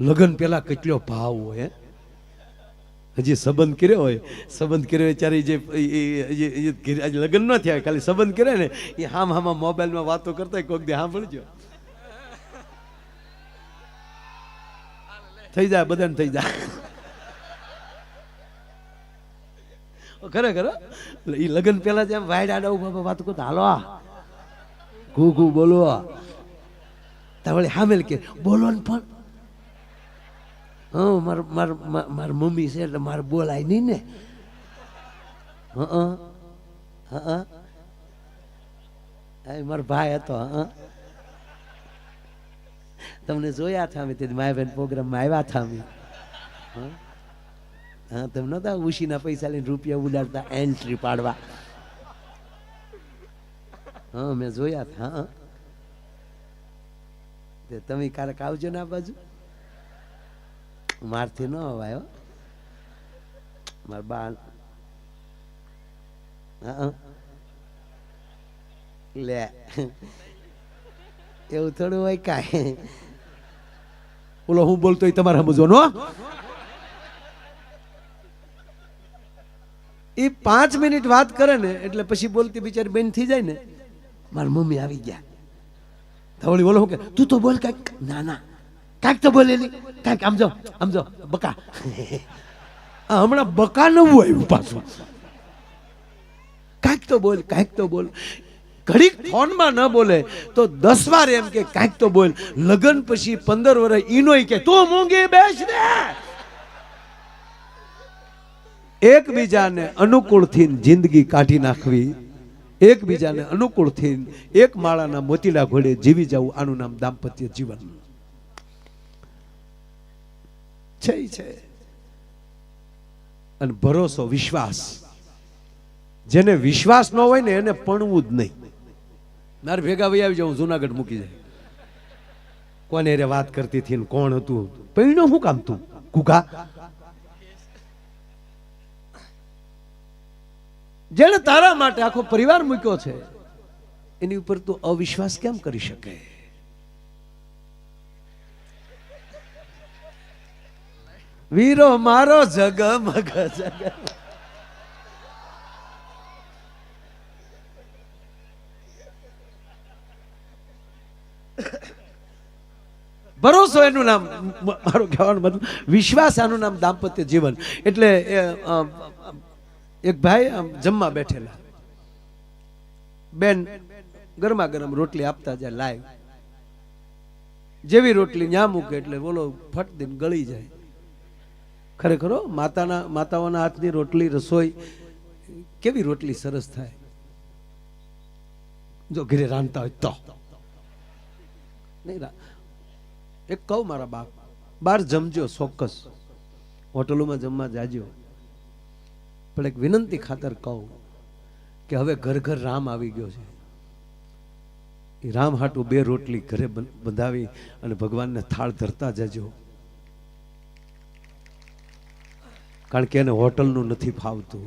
લગ્ન પેલા કેટલો ભાવ હોય હજી સંબંધ કર્યો હોય? સંબંધ કર્યો હોય ત્યારે જે લગ્ન ન થયા ખાલી સંબંધ કર્યો ને, એ હામ હામાં મોબાઈલમાં વાતો કરતા કોક દી સાંભળજો. થઈ જાય, બધાને થઈ જાય. ખરેખર. એ લગ્ન પેલા જેમ વાઈડ આડા ઊભા વાત કરો હાલો. ઘુ ઘુ બોલો તા વળી હામેલ કે, બોલો ને પણ. હા, માર માર, માર- મમ્મી છે એટલે મારે બોલાય નહીં ને. હં હં મારો ભાઈ હતો, હં તમને જોયા હતા અમે તે માય બેન પ્રોગ્રામમાં આવ્યા હતા અમે હં? તમે નતા ઉશીના પૈસા લઈને રૂપિયા ઉડાડતા એન્ટ્રી પાડવા. હા, મેં જોયા હતા હા. તમે ક્યારેક આવજો ને આ બાજુ? મારથી ન અવાય મારા બા લે. એવું થોડું હોય કાંઈ. ઓલો હું બોલતો તમારે સમજવાનો? એ પાંચ મિનિટ વાત કરે ને, એટલે પછી બોલતી બિચારી બેન થઈ જાય ને, મારી મમ્મી આવી ગયા. ધવળી, બોલો કે, તું તો બોલ કંઈક. ના ના. કાંઈક તો બોલેલી કાંઈક આમ જો બકા. હમણાં બકા નવું આવ્યું પાછું. કાંઈક તો બોલ, કાંઈક તો બોલ. ઘડીક ફોનમાં ન બોલે, તો દસ વાર એમ કે કાંઈક તો બોલ. લગ્ન પછી પંદર વર્ષ ઈનોય કે, તું મૂંગી બેસ ને. એકબીજાને અનુકૂળથી જિંદગી કાઢી નાખવી, એકબીજાને અનુકૂળથી એક માળાના મોતીલા ઘોડે જીવી જવું, આનું નામ દાંપત્ય જીવન. છે છે. અને ભરોસો, વિશ્વાસ. જેને વિશ્વાસ ન હોય ને એને પણવું જ નહીં. મારે ભેગા ભાઈ આવી જાઉં, જુનાગઢ મૂકી જાય. કોને રે વાત કરતી હતી કોણ હતું? પૈણો શું કામ તું? કુકા? જેણે તારા માટે આખો પરિવાર મૂક્યો છે, એની ઉપર તું અવિશ્વાસ કેમ કરી શકે? વીરો મારો જગમગ જગ. ભરોસો એનું નામ મારું કહેવાનું મતલબ વિશ્વાસ આનું નામ દાંપત્ય જીવન. એટલે એક ભાઈ જમવા બેઠેલા. બેન ગરમા ગરમ રોટલી આપતા જાય લાઈવ જેવી રોટલી ન્યા મૂકે એટલે બોલો ફટ દઈને ગળી જાય. ખરેખર માતાના, માતાઓના હાથની રોટલી, રસોઈ, કેવી રોટલી સરસ થાય? જો ઘરે રાંધતા હોય તો. નહીં એક કહું મારા બાપ બાર જમજો ચોક્કસ. હોટલોમાં જમવા જાજો. પણ એક વિનંતી ખાતર કહું કે હવે ઘર ઘર રામ આવી ગયો છે. એ રામ હાટું બે રોટલી ઘરે બંધાવી અને ભગવાનને થાળ ધરતા જજો. કારણ કે એને હોટલનું નથી ફાવતું.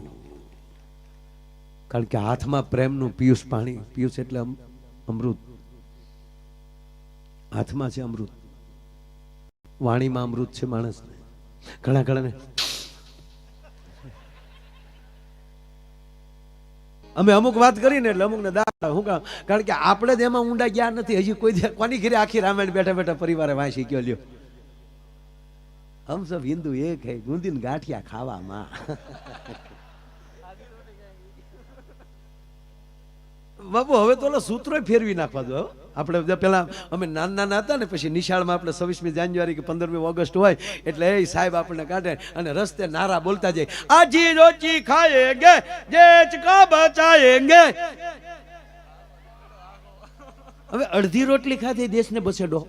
કારણ કે હાથમાં પ્રેમનું પિયુષ પાણી, પિયુષ એટલે અમૃત. હાથમાં છે અમૃત. વાણીમાં અમૃત છે માણસને. ઘણા ઘણાને. અમે અમુક વાત કરીને એટલે અમુક ને દાડા હું કારણ કે આપણે જ એમાં ઊંડા ગયા નથી. હજી કોઈ કોની ઘરે આખી રામાયણ બેઠા બેઠા પરિવારે વાંચી ગયો લ્યો. હમ સબ હિન્દુ એક હે, ગુંદિન ગાંઠિયા ખાવામાં. બાબુ હવે તો ઓલા સૂત્રો ફેરવી નાખવા દો. આપણે પેલા, અમે નાના નાના હતા ને, પછી નિશાળમાં આપણે છવ્વીસમી જાન્યુઆરી કે પંદરમી ઓગસ્ટ હોય, એટલે એ સાહેબ આપણને કાઢે અને રસ્તે નારા બોલતા જાય, આજી રોચી ખાએંગે જે ચકા બચાએંગે હવે અડધી રોટલી ખાધી, દેશને બસેડો.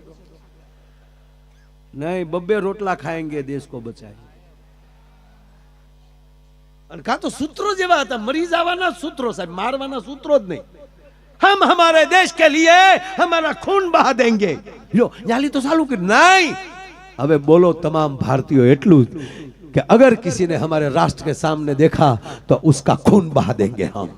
નહીં, બબ્બે રોટલા ખાએંગે દેશ કો બચાય. અને કાં તો સૂત્રો જેવા હતા, મરી જવાના સૂત્રો સાહેબ, મારવાના સૂત્રો જ નહીં. હમ હમારે દેશ કે લીએ હમારા ખૂન બહા દેંગે. લો જાલી તો સાલું કે નહીં. હવે બોલો તમામ ભારતીયો એટલું જ કે અગર કિસીને હમારે રાષ્ટ્ર કે સામને દેખા, તો ઉસકા ખૂન બહા દેંગે હમ.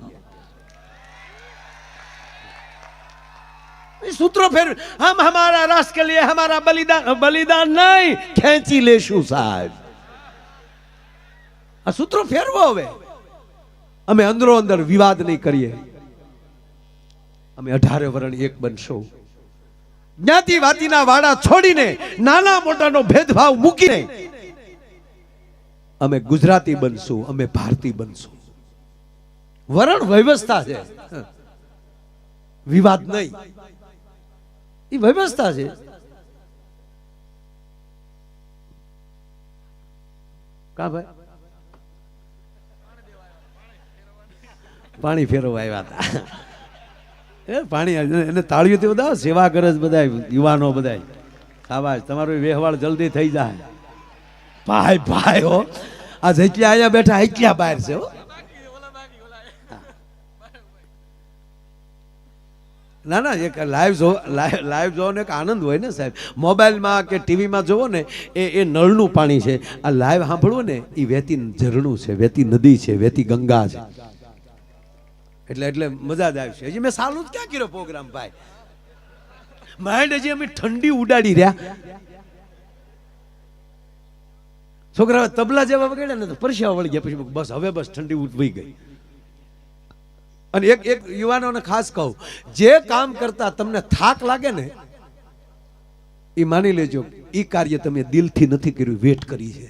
સૂત્રો ફેર હમ હમારા રાષ્ટ્ર કે લીએ હમારા બલિદાન બલિદાન નહીં. ખેંચી લેશું સાહેબ. આ સૂત્રો ફેરવો હવે. અમે અંદરો અંદર વિવાદ નહીં કરીએ. અમે અઢારે વરણ એક બનશો. જ્ઞાતિ વાતીના વાડા છોડીને નાના મોટાનો ભેદભાવ મૂકીને અમે ગુજરાતી બનશું, અમે ભારતી બનશું. વરણ વ્યવસ્થા છે. વિવાદ નહીં. એ વ્યવસ્થા છે. કા ભાઈ? પાણી ફેરવવા આવ્યા હતા એ પાણી એને તાળીઓ તે બધા સેવા કરે છે બધા, યુવાનો બધા. શાબાશ તમારો વ્યવહાર જલ્દી થઈ જાય. ભાઈ ભાઈ, હો. આ જેટલા અહીંયા બેઠા એટલા બહાર છે, હો. ના ના, એક લાઈવ જો લાઈવ જોવાનો એક આનંદ હોય ને સાહેબ. મોબાઈલમાં કે ટીવીમાં જોવો ને, એ એ નળનું પાણી છે. આ લાઈવ સાંભળવું ને એ વહેતી ઝરણું છે, વહેતી નદી છે વેતી ગંગા છે. એટલે એટલે મજા જ આવશે હજી મેં સારું જ ક્યાં કર્યો પ્રોગ્રામ ભાઈ? માઇન્ડ હજી અમે ઠંડી ઉડાડી રહ્યા. છોકરા તબલા જેવા વગાડ્યા ને તો પરસ્યા વળી ગયા, પછી બસ, હવે બસ ઠંડી ઉઠવી ગઈ. અને એક એક યુવાનોને ખાસ કહું, જે કામ કરતા તમને થાક લાગે ને એ માની લેજો એ કાર્ય તમે દિલથી નથી કર્યું, વેટ કરી છે.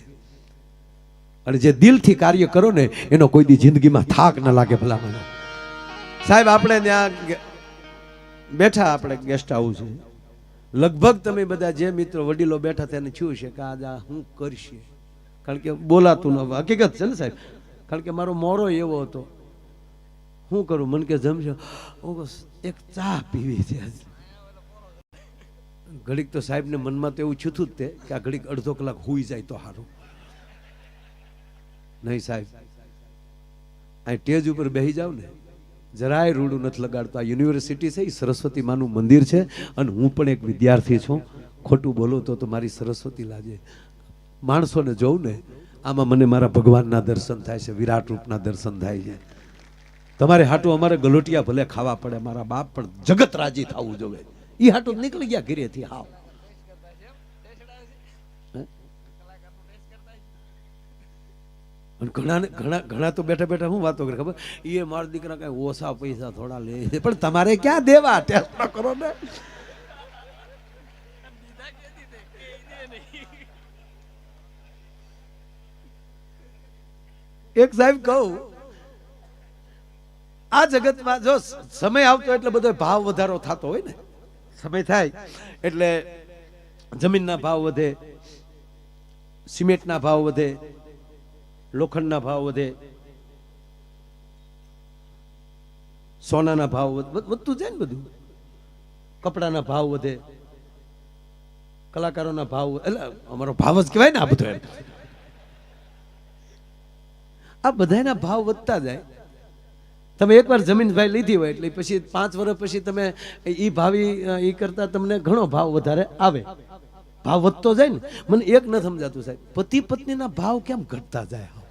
અને જે દિલથી કાર્ય કરો ને, એનો કોઈ દી જિંદગીમાં થાક ન લાગે ભલા મને સાહેબ, આપણે ત્યાં બેઠા આપણે ગેસ્ટ હાઉસ લગભગ તમે બધા જે મિત્રો વડીલો બેઠા તેને થયું છે કે આજે હું કરશે? કારણ કે બોલાતું ન હકીકત છે ને સાહેબ? કારણ કે મારો મોરો એવો હતો. શું કરું? મન કે જમશો એક ચા પીવી છે. ઘડીક તો સાહેબને મનમાં તો એવું છૂતું જ તે કે આ ઘડીક અડધો કલાક હોઈ જાય તો સારું નહીં સાહેબ, આ ટેજ ઉપર બેસી જાવ ને, જરાય રૂડું નથી લગાડતો. આ યુનિવર્સિટી છે એ સરસ્વતી માનું મંદિર છે અને હું પણ એક વિદ્યાર્થી છું. ખોટું બોલું તો તો મારી સરસ્વતી લાગે માણસોને જોઉં ને, આમાં મને મારા ભગવાનના દર્શન થાય છે, વિરાટ રૂપના દર્શન થાય છે. તમારે હાટું અમારે ગલોટિયા ભલે ખાવા પડે, મારા બાપ પણ જગત રાજી થવું જોવે. એ હાટું નીકળી ગયા ઘરેથી હાવ. ઘણા ઘણા ઘણા તો બેઠા બેઠા હું વાતો કરે, ખબર? એ મારા દીકરા કઈ ઓછા પૈસા થોડા લે પણ તમારે ક્યાં દેવા ટેસ્ટ કરો ને? એક સાહેબ કહું આ જગતમાં જો સમય આવતો એટલે બધો ભાવ વધારો થતો હોય ને. સમય થાય એટલે જમીનના ભાવ વધે, સિમેન્ટના ભાવ વધે, લોખંડના ભાવ વધે, સોનાના ભાવ વધ- વધ- વધતું જાય ને બધું. કપડાના ભાવ વધે, કલાકારોના ભાવ એટલે અમારો ભાવ જ કહેવાય ને આ બધો આ બધાના ભાવ વધતા જાય. તમે એકવાર જમીન ભાઈ લીધી હોય એટલે પછી પાંચ વર્ષ પછી તમે એ ભાવી એ કરતા તમને ઘણો ભાવ વધારે આવે. ભાવ વધતો જાય ને. મને એક ન સમજાતું સાહેબ પતિ પત્નીના ભાવ કેમ ઘટતા જાય?